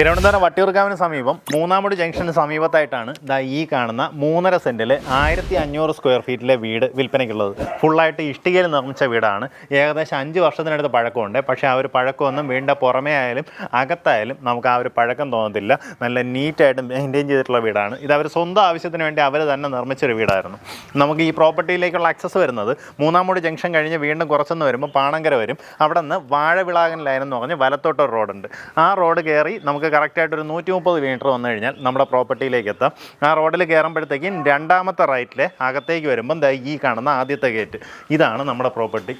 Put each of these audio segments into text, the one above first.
തിരുവനന്തപുരം വട്ടിയൂർക്കാവിന് സമീപം മൂന്നാമൂട് ജംഗ്ഷന് സമീപത്തായിട്ടാണ് ദാ ഈ കാണുന്ന മൂന്നര സെന്റിൽ ആയിരത്തി അഞ്ഞൂറ് സ്ക്വയർ ഫീറ്റിലെ വീട് വിൽപ്പനയ്ക്കുള്ളത്. ഫുള്ളായിട്ട് ഇഷ്ടികയിൽ നിർമ്മിച്ച വീടാണ്. ഏകദേശം അഞ്ച് വർഷത്തിനടുത്ത് പഴക്കമുണ്ട്. പക്ഷേ ആ ഒരു പഴക്കമൊന്നും വീടിന്റെ പുറമേ ആയാലും അകത്തായാലും നമുക്ക് ആ ഒരു പഴക്കം തോന്നത്തില്ല. നല്ല നീറ്റായിട്ട് മെയിന്റെയിൻ ചെയ്തിട്ടുള്ള വീടാണ്. ഇത് അവർ സ്വന്തം ആവശ്യത്തിന് വേണ്ടി അവർ തന്നെ നിർമ്മിച്ചൊരു വീടായിരുന്നു. നമുക്ക് ഈ പ്രോപ്പർട്ടിയിലേക്കുള്ള ആക്സസ് വരുന്നത് മൂന്നാമൂട് ജംഗ്ഷൻ കഴിഞ്ഞ് വീണ്ടും കുറച്ചൊന്ന് വരുമ്പോൾ പാണങ്കര വരും. അവിടെ നിന്ന് വാഴവിളാകൻ ലൈൻ എന്ന് പറഞ്ഞ് വലത്തോട്ടൊരു റോഡുണ്ട് ആ റോഡ് കയറി നമുക്ക് കറക്റ്റായിട്ട് ഒരു നൂറ്റി മുപ്പത് മീറ്റർ വന്നു കഴിഞ്ഞാൽ നമ്മുടെ പ്രോപ്പർട്ടിയിലേക്ക് എത്താം. ആ റോഡിൽ കയറുമ്പോഴത്തേക്കും രണ്ടാമത്തെ റൈറ്റിലെ അകത്തേക്ക് വരുമ്പം ഈ കാണുന്ന ആദ്യത്തെ ഗേറ്റ്. ഇതാണ് നമ്മുടെ പ്രോപ്പർട്ടി.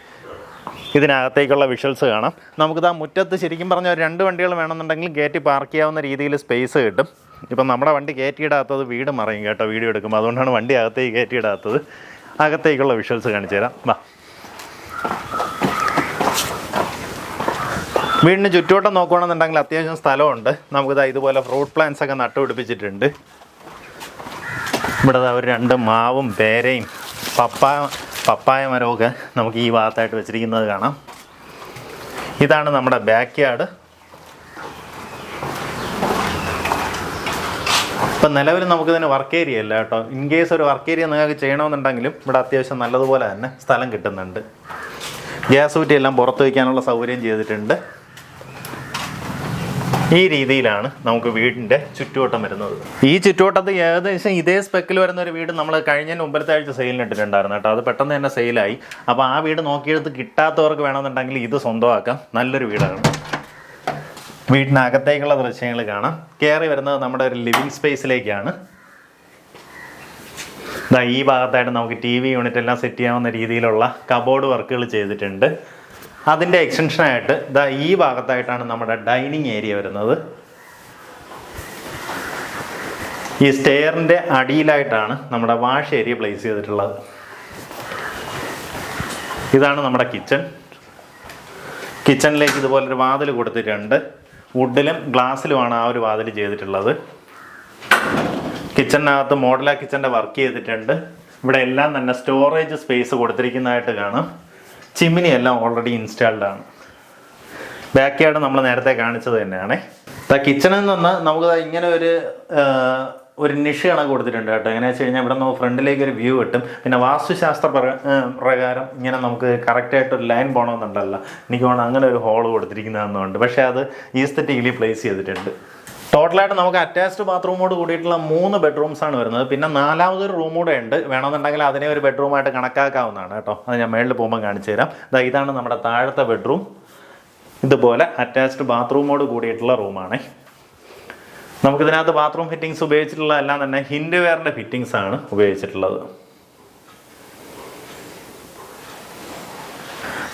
ഇതിനകത്തേക്കുള്ള വിഷ്വൽസ് കാണാം. നമുക്കിത് ആ മുറ്റത്ത് ശരിക്കും പറഞ്ഞാൽ ഒരു രണ്ട് വണ്ടികൾ വേണമെന്നുണ്ടെങ്കിൽ ഗേറ്റ് പാർക്ക് ചെയ്യാവുന്ന രീതിയിൽ സ്പേസ് കിട്ടും. ഇപ്പം നമ്മുടെ വണ്ടി കയറ്റിയിടാത്തത് വീട് മറയും കേട്ടോ വീഡിയോ എടുക്കുമ്പോൾ. അതുകൊണ്ടാണ് വണ്ടി അകത്തേക്ക് കയറ്റിയിടാത്തത്. അകത്തേക്കുള്ള വിഷ്വൽസ് കാണിച്ചു തരാം. വാ. വീടിന് ചുറ്റുവട്ടം നോക്കുകയാണെന്നുണ്ടെങ്കിൽ അത്യാവശ്യം സ്ഥലമുണ്ട്. നമുക്കിതാ ഇതുപോലെ ഫ്രൂട്ട് പ്ലാന്റ്സ് ഒക്കെ നട്ടുപിടിപ്പിച്ചിട്ടുണ്ട്. ഇവിടെ ഒരു രണ്ട് മാവും പേരയും പപ്പായ പപ്പായ മരമൊക്കെ നമുക്ക് ഈ ഭാഗത്തായിട്ട് വെച്ചിരിക്കുന്നത് കാണാം. ഇതാണ് നമ്മുടെ ബാക്ക് യാർഡ് ഇപ്പം നിലവിൽ നമുക്കിതിന് വർക്ക് ഏരിയ അല്ല കേട്ടോ. ഇൻ കേസ് ഒരു വർക്ക് ഏരിയ നിങ്ങൾക്ക് ചെയ്യണമെന്നുണ്ടെങ്കിലും ഇവിടെ അത്യാവശ്യം നല്ലതുപോലെ തന്നെ സ്ഥലം കിട്ടുന്നുണ്ട്. ഗ്യാസ് ഊറ്റി എല്ലാം പുറത്ത് വയ്ക്കാനുള്ള സൗകര്യം ചെയ്തിട്ടുണ്ട്. ഈ രീതിയിലാണ് നമുക്ക് വീടിന്റെ ചുറ്റുവട്ടം വരുന്നത്. ഈ ചുറ്റുവട്ടത്ത് ഏകദേശം ഇതേ സ്പെക്കിൽ വരുന്ന ഒരു വീട് നമ്മൾ കഴിഞ്ഞ മുമ്പത്തെ ആഴ്ച സെയിലിന് ഇട്ടിട്ടുണ്ടായിരുന്നു കേട്ടോ. അത് പെട്ടെന്ന് തന്നെ സെയിലായി. അപ്പോൾ ആ വീട് നോക്കിയെടുത്ത് കിട്ടാത്തവർക്ക് വേണമെന്നുണ്ടെങ്കിൽ ഇത് സ്വന്തമാക്കാം. നല്ലൊരു വീടാണ്. വീടിനകത്തേക്കുള്ള ദൃശ്യങ്ങൾ കാണാം. കയറി വരുന്നത് നമ്മുടെ ഒരു ലിവിങ് സ്പേസിലേക്കാണ്. ഈ ഭാഗത്തായിട്ട് നമുക്ക് ടി വി യൂണിറ്റ് എല്ലാം സെറ്റ് ചെയ്യാവുന്ന രീതിയിലുള്ള കബോർഡ് വർക്കുകൾ ചെയ്തിട്ടുണ്ട്. അതിന്റെ എക്സ്റ്റൻഷനായിട്ട് ദാ ഈ ഭാഗത്തായിട്ടാണ് നമ്മുടെ ഡൈനിങ് ഏരിയ വരുന്നത്. ഈ സ്റ്റെയറിന്റെ അടിയിലായിട്ടാണ് നമ്മുടെ വാഷ് ഏരിയ പ്ലേസ് ചെയ്തിട്ടുള്ളത്. ഇതാണ് നമ്മുടെ കിച്ചൺ. കിച്ചണിലേക്ക് ഇതുപോലൊരു വാതിൽ കൊടുത്തിട്ടുണ്ട്. വുഡിലും ഗ്ലാസ്സിലുമാണ് ആ ഒരു വാതിൽ ചെയ്തിട്ടുള്ളത്. കിച്ചണിനകത്ത് മോഡലാ കിച്ചന്റെ വർക്ക് ചെയ്തിട്ടുണ്ട്. ഇവിടെ എല്ലാം തന്നെ സ്റ്റോറേജ് സ്പേസ് കൊടുത്തിരിക്കുന്നതായിട്ട് കാണാം. ചിമ്മിനി എല്ലാം ഓൾറെഡി ഇൻസ്റ്റാൾഡ് ആണ്. ബാക്ക് യാർഡ് നമ്മൾ നേരത്തെ കാണിച്ചത് തന്നെയാണ്. കിച്ചണിൽ നിന്ന് നമുക്ക് ഇങ്ങനെ ഒരു ഒരു നിഷ് കണക്ക് കൊടുത്തിട്ടുണ്ട് കേട്ടോ. എങ്ങനെയാ വെച്ച് കഴിഞ്ഞാൽ ഇവിടെ നിന്ന് ഫ്രണ്ടിലേക്ക് ഒരു വ്യൂ കിട്ടും. പിന്നെ വാസ്തുശാസ്ത്ര പ്ര- പ്രകാരം ഇങ്ങനെ നമുക്ക് കറക്റ്റായിട്ട് ഒരു ലൈൻ പോകണമെന്നുണ്ടല്ലോ എനിക്ക് തോന്നുന്നു അങ്ങനെ ഒരു ഹോൾ കൊടുത്തിരിക്കുന്നതെന്നുണ്ട് പക്ഷേ അത് ഈസ്തറ്റിക്കലി പ്ലേസ് ചെയ്തിട്ടുണ്ട്. ടോട്ടലായിട്ട് നമുക്ക് അറ്റാച്ച്ഡ് ബാത്റൂമോട് കൂടിയിട്ടുള്ള മൂന്ന് ബെഡ്റൂംസ് ആണ് വരുന്നത്. പിന്നെ നാലാമതൊരു റൂം കൂടെ ഉണ്ട്. വേണമെന്നുണ്ടെങ്കിൽ അതിനെ ഒരു ബെഡ്റൂമായിട്ട് കണക്കാക്കാവുന്നതാണ് കേട്ടോ. അത് ഞാൻ മേളിൽ പോകുമ്പോൾ കാണിച്ചു തരാം. ഇതാ ഇതാണ് നമ്മുടെ താഴത്തെ ബെഡ്റൂം ഇതുപോലെ അറ്റാച്ച്ഡ് ബാത്റൂമോട് കൂടിയിട്ടുള്ള റൂമാണ് നമുക്കിതിനകത്ത് ബാത്റൂം ഫിറ്റിങ്സ് ഉപയോഗിച്ചിട്ടുള്ള എല്ലാം തന്നെ ഹിൻഡ് വെയറിന്റെ ഫിറ്റിങ്സ് ആണ് ഉപയോഗിച്ചിട്ടുള്ളത്.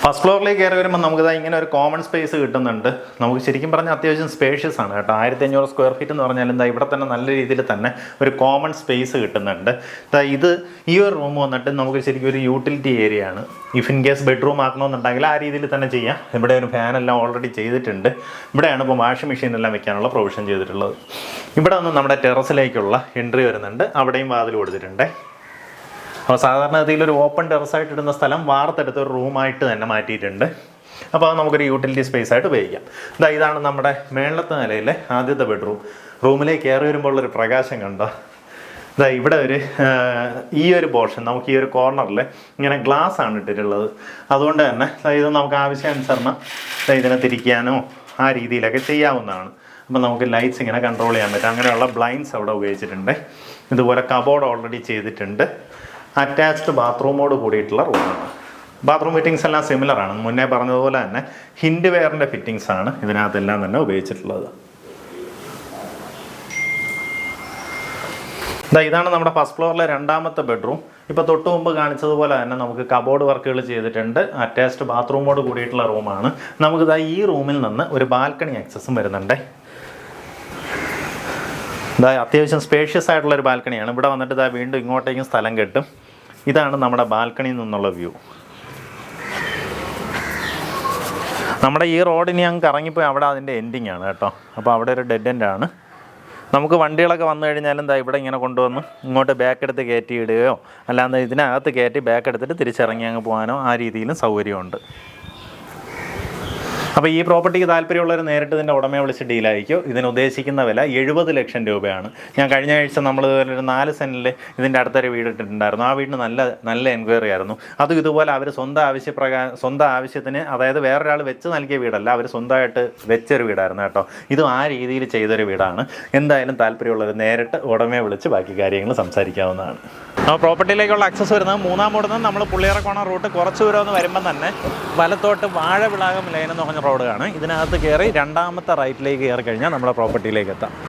ഫസ്റ്റ് ഫ്ലോറിലേക്ക് കയറി വരുമ്പോൾ നമുക്കിതാ ഇങ്ങനെ ഒരു കോമൺ സ്പേസ് കിട്ടുന്നുണ്ട്. നമുക്ക് ശരിക്കും പറഞ്ഞാൽ അത്യാവശ്യം സ്പേഷ്യസ് ആണ് കേട്ടോ. ആയിരത്തി അഞ്ഞൂറ് സ്ക്വയർ ഫീറ്റ് എന്ന് പറഞ്ഞാൽ എന്താ ഇവിടെ തന്നെ നല്ല രീതിയിൽ തന്നെ ഒരു കോമൺ സ്പേസ് കിട്ടുന്നുണ്ട്. ഇത് ഈ ഒരു റൂം വന്നിട്ട് നമുക്ക് ശരിക്കും ഒരു യൂട്ടിലിറ്റി ഏരിയ ആണ്. ഇഫ് ഇൻ കേസ് ബെഡ്റൂം ആക്കണമെന്നുണ്ടെങ്കിൽ ആ രീതിയിൽ തന്നെ ചെയ്യാം. ഇവിടെ ഒരു ഫാനെല്ലാം ഓൾറെഡി ചെയ്തിട്ടുണ്ട്. ഇവിടെയാണ് ഇപ്പോൾ വാഷിംഗ് മെഷീൻ എല്ലാം വെക്കാനുള്ള പ്രൊവിഷൻ ചെയ്തിട്ടുള്ളത്. ഇവിടെ നിന്ന് നമ്മുടെ ടെറസിലേക്കുള്ള എൻട്രി വരുന്നുണ്ട്. അവിടെയും വാതിൽ കൊടുത്തിട്ടുണ്ട്. അപ്പോൾ സാധാരണ ഗതിയിൽ ഒരു ഓപ്പൺ ടെറസായിട്ട് ഇടുന്ന സ്ഥലം വാർത്തെടുത്ത് ഒരു റൂമായിട്ട് തന്നെ മാറ്റിയിട്ടുണ്ട്. അപ്പോൾ അത് നമുക്കൊരു യൂട്ടിലിറ്റി സ്പേസ് ആയിട്ട് ഉപയോഗിക്കാം. ഇതാ ഇതാണ് നമ്മുടെ മേളത്തെ നിലയിലെ ആദ്യത്തെ ബെഡ്റൂം റൂമിലേക്ക് കയറി വരുമ്പോൾ ഉള്ളൊരു പ്രകാശം കണ്ടോ? ഇതാ ഇവിടെ ഒരു ഈ ഒരു പോർഷൻ നമുക്ക് ഈ ഒരു കോർണറിൽ ഇങ്ങനെ ഗ്ലാസ് ആണ് ഇട്ടിട്ടുള്ളത്. അതുകൊണ്ട് തന്നെ ഇത് നമുക്ക് ആവശ്യാനുസരണം ഇതിനെ തിരിക്കാനോ ആ രീതിയിലൊക്കെ ചെയ്യാവുന്നതാണ്. അപ്പം നമുക്ക് ലൈറ്റ്സ് ഇങ്ങനെ കൺട്രോൾ ചെയ്യാൻ പറ്റും. അങ്ങനെയുള്ള ബ്ലൈൻഡ്സ് അവിടെ ഉപയോഗിച്ചിട്ടുണ്ട്. ഇതുപോലെ കബോർഡ് ഓൾറെഡി ചെയ്തിട്ടുണ്ട്. അറ്റാച്ച്ഡ് ബാത്റൂമോട് കൂടിയിട്ടുള്ള റൂമാണ് ബാത്റൂം ഫിറ്റിങ്സ് എല്ലാം സിമിലർ ആണ്. മുന്നേ പറഞ്ഞതുപോലെ തന്നെ ഹിൻഡ് വെയറിന്റെ ഫിറ്റിങ്സ് ആണ് ഇതിനകത്തെല്ലാം തന്നെ ഉപയോഗിച്ചിട്ടുള്ളത്. ഇതാണ് നമ്മുടെ ഫസ്റ്റ് ഫ്ലോറിലെ രണ്ടാമത്തെ ബെഡ്റൂം ഇപ്പോൾ തൊട്ട് മുമ്പ് കാണിച്ചതുപോലെ തന്നെ നമുക്ക് കബോർഡ് വർക്കുകൾ ചെയ്തിട്ടുണ്ട്. അറ്റാച്ച്ഡ് ബാത്റൂമോട് കൂടിയിട്ടുള്ള റൂമാണ് നമുക്ക് ദാ ഈ റൂമിൽ നിന്ന് ഒരു ബാൽക്കണി ആക്സസും വരുന്നുണ്ട്. ഇതാ അത്യാവശ്യം സ്പേഷ്യസ് ആയിട്ടുള്ള ഒരു ബാൽക്കണിയാണ് ഇവിടെ വന്നിട്ട് ഇതാ വീണ്ടും ഇങ്ങോട്ടേക്കും സ്ഥലം കിട്ടും. ഇതാണ് നമ്മുടെ ബാൽക്കണിയിൽ നിന്നുള്ള വ്യൂ. നമ്മുടെ ഈ റോഡിന് ഞങ്ങൾ കറങ്ങിപ്പോയി അവിടെ അതിന്റെ എൻഡിങ് ആണ് കേട്ടോ. അപ്പോൾ അവിടെ ഒരു ഡെഡ് എൻഡ് ആണ്. നമുക്ക് വണ്ടികളൊക്കെ വന്നു കഴിഞ്ഞാൽ എന്താ ഇവിടെ ഇങ്ങനെ കൊണ്ടുവന്ന് ഇങ്ങോട്ട് ബാക്ക് എടുത്ത് കയറ്റി ഇടുകയോ അല്ലാതെ ഇതിനകത്ത് കയറ്റി ബാക്ക് എടുത്തിട്ട് തിരിച്ചിറങ്ങി അങ്ങ് പോകാനോ ആ രീതിയിലും സൗകര്യമുണ്ട്. അപ്പോൾ ഈ പ്രോപ്പർട്ടിക്ക് താല്പര്യമുള്ളവർ നേരിട്ട് ഇതിന്റെ ഉടമയെ വിളിച്ച് ഡീലായിരിക്കും. ഇതിന് ഉദ്ദേശിക്കുന്ന വില എഴുപത് ലക്ഷം രൂപയാണ്. ഞാൻ കഴിഞ്ഞ ആഴ്ച നമ്മൾ ഒരു നാല് സെന്റിൽ ഇതിന്റെ അടുത്തൊരു വീട് ഇട്ടിട്ടുണ്ടായിരുന്നു. ആ വീടിന് നല്ല നല്ല എൻക്വയറി ആയിരുന്നു. അതും ഇതുപോലെ അവർ സ്വന്തം ആവശ്യപ്രകാരം സ്വന്തം ആവശ്യത്തിന് അതായത് വേറൊരാൾ വെച്ച് നൽകിയ വീടല്ല അവർ സ്വന്തമായിട്ട് വെച്ചൊരു വീടായിരുന്നു കേട്ടോ. ഇതും ആ രീതിയിൽ ചെയ്തൊരു വീടാണ്. എന്തായാലും താല്പര്യമുള്ളവർ നേരിട്ട് ഉടമയെ വിളിച്ച് ബാക്കി കാര്യങ്ങൾ സംസാരിക്കാവുന്നതാണ്. ആ പ്രോപ്പർട്ടിയിലേക്കുള്ള ആക്സസ് വരുന്നത് മൂന്നാം മൂടുന്ന നമ്മൾ പുള്ളിയറക്കോണ റൂട്ട് കുറച്ച് ദൂരം ഒന്ന് വരുമ്പം തന്നെ വലത്തോട്ട് വാഴവിളാകം ലൈൻ എന്ന് പറഞ്ഞ റോഡ് കാണും. ഇതിനകത്ത് കയറി രണ്ടാമത്തെ റൈറ്റിലേക്ക് കയറി കഴിഞ്ഞാൽ നമ്മുടെ പ്രോപ്പർട്ടിയിലേക്ക് എത്താം.